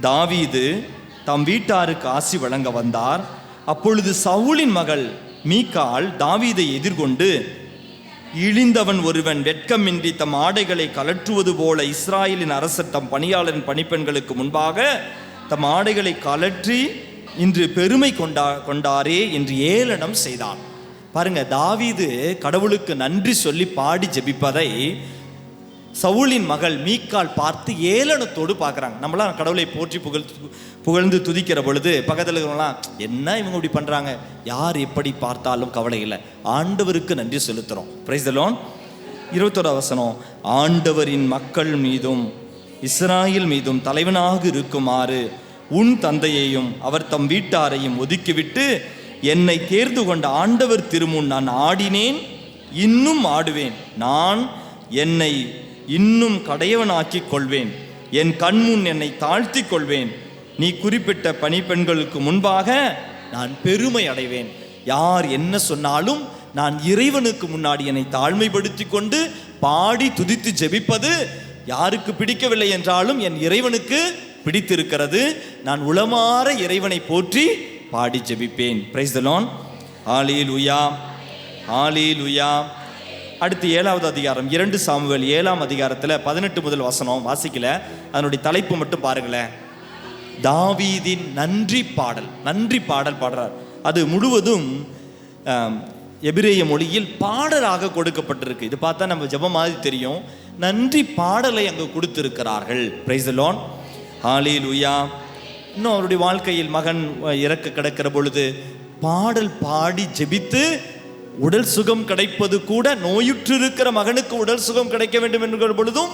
தாவீது தம் வீட்டாருக்கு ஆசி வழங்க வந்தார். அப்பொழுது சவுலின் மகள் மீக்கால் தாவீதை எதிர்கொண்டு இழிந்தவன் ஒருவன் வெட்கமின்றி தம் ஆடைகளை கலற்றுவது போல இஸ்ராயலின் அரசர் தம் பணியாளரின் பணிப்பெண்களுக்கு முன்பாக தம் ஆடைகளை கலற்றி இன்று பெருமை கொண்டா கொண்டாரே என்று ஏளனம் செய்தான். பாருங்க தாவீது கடவுளுக்கு நன்றி சொல்லி பாடி ஜெபிப்பதை சவுளின் மகள் மீக்கால் பார்த்து ஏளனத்தோடு பார்க்குறாங்க. நம்மளாம் கடவுளை போற்றி புகழ் புகழ்ந்து துதிக்கிற பொழுது பக்கத்தில் இருக்கிறவங்களாம் என்ன இவங்க இப்படி பண்ணுறாங்க யார் எப்படி பார்த்தாலும் கவலை இல்லை. ஆண்டவருக்கு நன்றி செலுத்துகிறோம் பிரைஸ் லோன் இருபத்தோட வசனம் ஆண்டவரின் மக்கள் மீதும் இஸ்ராயல் மீதும் தலைவனாக இருக்குமாறு உன் தந்தையையும் அவர் தம் வீட்டாரையும் ஒதுக்கிவிட்டு என்னை தேர்ந்து கொண்ட ஆண்டவர் திருமுன் நான் ஆடினேன் இன்னும் ஆடுவேன். நான் என்னை இன்னும் கடையவனாக்கிக் கொள்வேன் என் கண்முன் என்னை தாழ்த்தி கொள்வேன் நீ குறிப்பிட்ட பணிப்பெண்களுக்கு முன்பாக நான் பெருமை அடைவேன். யார் என்ன சொன்னாலும் நான் இறைவனுக்கு முன்னாடி என்னை தாழ்மைப்படுத்தி கொண்டு பாடி துதித்து ஜெபிப்பது யாருக்கு பிடிக்கவில்லை என்றாலும் என் இறைவனுக்கு பிடித்திருக்கிறது. நான் உளமாற இறைவனை போற்றி பாடி ஜெபிப்பேன். பிரைஸ் தலோன் ஆலீல் உயா ஆலீல் உயா அடுத்து ஏழாவது அதிகாரம் இரண்டு சாமுவேல் ஏழாம் அதிகாரத்தில் பதினெட்டு முதல் வசனம் வாசிக்கல. அதனுடைய தலைப்பு மட்டும் பாருங்களேன். தாவீதின் நன்றி பாடல் நன்றி பாடல் பாடுறார். அது முழுவதும் எபிரேய மொழியில் பாடலாக கொடுக்கப்பட்டிருக்கு. இது பார்த்தா நம்ம ஜெபம் மாதிரி தெரியும். நன்றி பாடலை அங்கே கொடுத்திருக்கிறார்கள். பிரைசலோன் ஹாலி லுயா இன்னும் அவருடைய வாழ்க்கையில் மகன் இறக்க கிடக்கிற பொழுது பாடல் பாடி ஜெபித்து உடல் சுகம் கிடைப்பது கூட நோயுற்று இருக்கிற மகனுக்கு உடல் சுகம் கிடைக்க வேண்டும் என்கிற பொழுதும்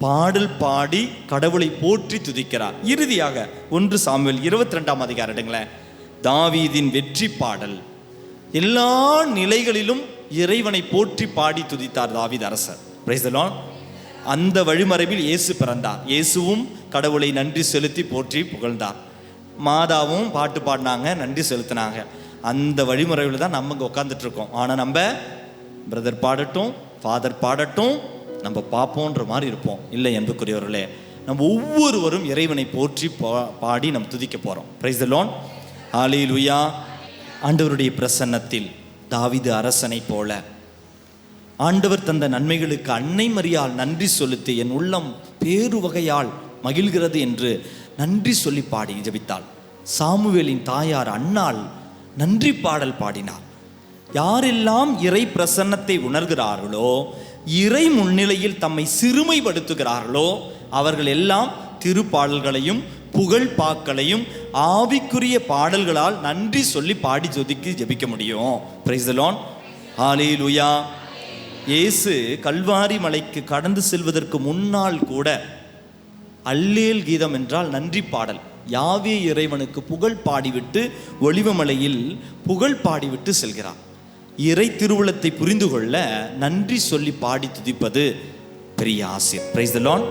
பாடல் பாடி கடவுளை போற்றி துதிக்கிறார். இறுதியாக ஒன்று சாமுவேல் இருபத்தி ரெண்டாம் அதிகாரம் தாவீதின் வெற்றி பாடல். எல்லா நிலைகளிலும் இறைவனை போற்றி பாடி துதித்தார் தாவீது அரசர். Praise அந்த வழிமறைவில் இயேசு பிறந்தார். இயேசுவும் கடவுளை நன்றி செலுத்தி போற்றி புகழ்ந்தார். மாதாவும் பாட்டு பாடினாங்க நன்றி செலுத்தினாங்க. அந்த வழிமுறையில் தான் நம்ம இங்கே உட்காந்துட்ருக்கோம் ஆனால் நம்ம பிரதர் பாடட்டும் ஃபாதர் பாடட்டும் நம்ம பார்ப்போன்ற மாதிரி இருப்போம். இல்லை என்புக்குரியவர்களே நம்ம ஒவ்வொருவரும் இறைவனை போற்றி பா- பாடி நம்ம துதிக்க போகிறோம் பிரைஸ் லோன் ஆலி லுயா ஆண்டவருடைய பிரசன்னத்தில் தாவிது அரசனைப் போல. ஆண்டவர் தந்த நன்மைகளுக்கு அன்னை மரியால் நன்றி செலுத்தி என் உள்ளம் பேரு வகையால் மகிழ்கிறது என்று நன்றி சொல்லி பாடி ஜெபித்தாள். சாமுவேலின் தாயார் அன்னாள் நன்றி பாடல் பாடினார். யாரெல்லாம் இறை பிரசன்னத்தை உணர்கிறார்களோ இறை முன்னிலையில் தம்மை சிறுமைப்படுத்துகிறார்களோ அவர்கள் எல்லாம் திருப்பாடல்களையும் புகழ் பாக்களையும் ஆவிக்குரிய பாடல்களால் நன்றி சொல்லி பாடி ஜொதிக்கு ஜெபிக்க முடியும். பிரைஸ் லான் லுயா இயேசு கல்வாரி மலைக்கு கடந்து செல்வதற்கு முன்னால் கூட அல்லேல் கீதம் என்றால் நன்றி பாடல். யாவே இறைவனுக்கு புகழ் பாடிவிட்டு ஒளிவமலையில் புகழ் பாடிவிட்டு செல்கிறார் இறை திருவுளத்தை புரிந்து கொள்ள நன்றி சொல்லி பாடி துதிப்பது பெரிய ஆசிர் பிரைஸ் த லான்